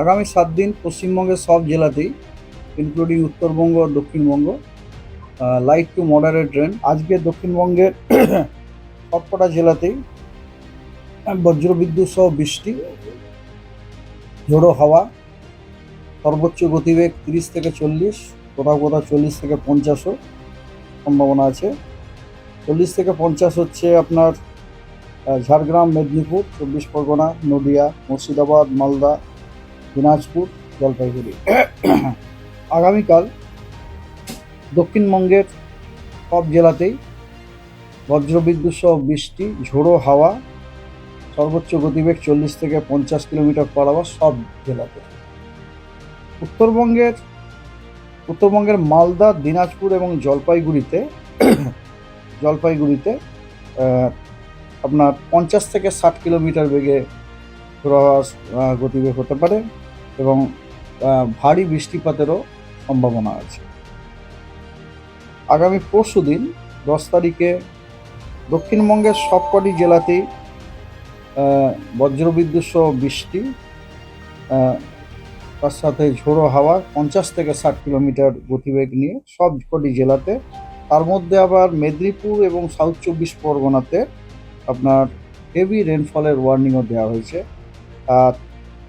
আগামী সাত দিন পশ্চিমবঙ্গের সব জেলাতেই including Uttarbanga Dakshinbanga light to moderate rain আজকে দক্ষিণবঙ্গের সবকটা জেলাতেই বজ্রবিদ্যুৎ সহ বৃষ্টি, ঝোড়ো হাওয়া, সর্বোচ্চ গতিবেগ তিরিশ থেকে চল্লিশ, কোথাও কোথাও চল্লিশ থেকে পঞ্চাশও সম্ভাবনা আছে। চল্লিশ থেকে পঞ্চাশ হচ্ছে আপনার ঝাড়গ্রাম, মেদিনীপুর, চব্বিশ পরগনা, নদিয়া, মুর্শিদাবাদ, মালদা দিনাজপুর, জলপাইগুড়ি। আগামীকাল দক্ষিণবঙ্গের সব জেলাতেই বজ্রবিদ্যুৎ সহ বৃষ্টি, ঝোড়ো হাওয়া, সর্বোচ্চ গতিবেগ চল্লিশ থেকে পঞ্চাশ কিলোমিটার পার আওয়ার সব জেলাতে। উত্তরবঙ্গের উত্তরবঙ্গের মালদা, দিনাজপুর এবং জলপাইগুড়িতে জলপাইগুড়িতে আপনার পঞ্চাশ থেকে ষাট কিলোমিটার বেগে হাওয়া গতিবেগ হতে পারে। এবং ভারী বৃষ্টিপাতেরও সম্ভাবনা আছে। আগামী পরশু দিন, দশ তারিখে দক্ষিণবঙ্গের সবকটি জেলাতেই বজ্রবিদ্যুৎ সহ বৃষ্টি তার সাথে ঝোড়ো হাওয়া, পঞ্চাশ থেকে ষাট কিলোমিটার গতিবেগ নিয়ে সব কটি জেলাতে। তার মধ্যে আবার মেদিনীপুর এবং সাউথ চব্বিশ পরগনাতে আপনার হেভি রেনফলের ওয়ার্নিংও দেওয়া হয়েছে। আর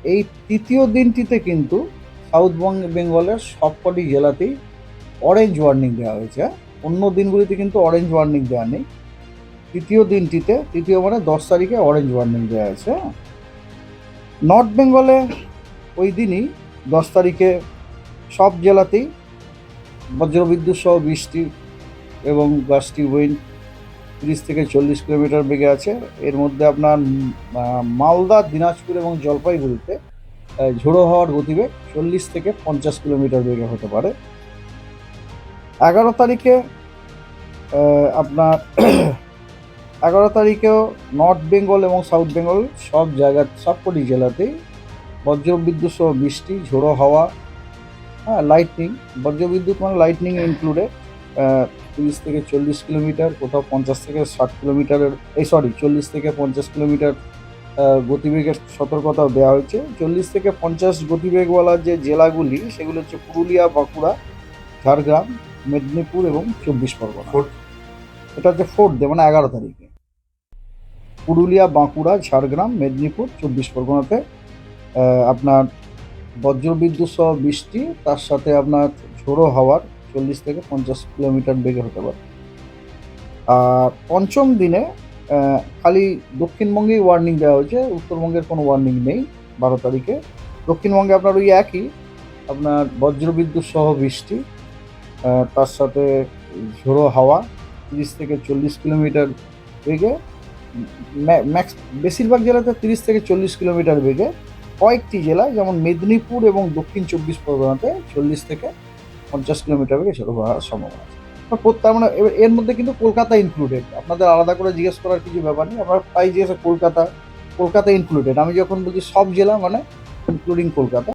এই তৃতীয় দিনটিতে কিন্তু সাউথ বঙ্গ- বেঙ্গলের সবকটি জেলাতেই অরেঞ্জ ওয়ার্নিং দেওয়া হয়েছে হ্যাঁ? অন্য দিনগুলিতে কিন্তু অরেঞ্জ ওয়ার্নিং দেওয়া নেই তৃতীয় দিনটিতে তৃতীয় মানে দশ তারিখে অরেঞ্জ ওয়ার্নিং দেওয়া আছে হ্যাঁ? নর্থ বেঙ্গলে ওই দিনই দশ তারিখে সব জেলাতেই বজ্রবিদ্যুৎ সহ বৃষ্টি এবং গাছটি উইন্ড তিরিশ থেকে চল্লিশ কিলোমিটার বেগে আছে। এর মধ্যে আপনার মালদা, দিনাজপুর এবং জলপাইগুড়িতে ঝোড়ো হওয়ার গতিবেগ চল্লিশ থেকে পঞ্চাশ কিলোমিটার বেগে হতে পারে। এগারো তারিখে আপনার, এগারো তারিখেও নর্থ বেঙ্গল এবং সাউথ বেঙ্গল সব জায়গা সবকটি জেলাতেই বজ্রবিদ্যুৎ সহ বৃষ্টি, ঝোড়ো হাওয়া হ্যাঁ লাইটনিং বজ্রবিদ্যুৎ মানে লাইটনিং ইনক্লুডেড তিরিশ থেকে চল্লিশ কিলোমিটার কোথাও পঞ্চাশ থেকে ষাট কিলোমিটারের এই সরি চল্লিশ থেকে পঞ্চাশ কিলোমিটার গতিবেগের সতর্কতাও দেওয়া হয়েছে। চল্লিশ থেকে পঞ্চাশ গতিবেগওয়ালা যে জেলাগুলি সেগুলো হচ্ছে পুরুলিয়া বাঁকুড়া ঝাড়গ্রাম মেদিনীপুর এবং চব্বিশ পরগনা। এটা হচ্ছে ফোর্থ ডে মানে এগারো তারিখে। পুরুলিয়া বাঁকুড়া ঝাড়গ্রাম মেদিনীপুর চব্বিশ পরগনাতে আপনার বজ্রবিদ্যুৎ সহ বৃষ্টি তার সাথে আপনার ঝোড়ো হাওয়ার চল্লিশ থেকে পঞ্চাশ কিলোমিটার বেগে হতে পারে। আর পঞ্চম দিনে খালি দক্ষিণবঙ্গেই ওয়ার্নিং দেওয়া হয়েছে, উত্তরবঙ্গের কোনো ওয়ার্নিং নেই বারো তারিখে। দক্ষিণবঙ্গে আপনার ওই একই, আপনার বজ্রবিদ্যুৎ সহ বৃষ্টি তার সাথে ঝোড়ো হাওয়া, তিরিশ থেকে চল্লিশ কিলোমিটার বেগে ম্যাক্স বেশিরভাগ জেলাতে তিরিশ থেকে চল্লিশ কিলোমিটার বেগে। কয়েকটি জেলায়, যেমন মেদিনীপুর এবং দক্ষিণ চব্বিশ পরগনাতে চল্লিশ থেকে পঞ্চাশ কিলোমিটার বেগে সেরকম হওয়ার সম্ভাবনা আছে। তার মানে এবার এর মধ্যে কিন্তু কলকাতা ইনক্লুডেড আপনাদের আলাদা করে জিজ্ঞেস করার কিছু ব্যাপার নেই। আমরা প্রায় জিজ্ঞেস কলকাতা কলকাতা ইনক্লুডেড আমি যখন বলছি সব জেলা মানে ইনক্লুডিং কলকাতা।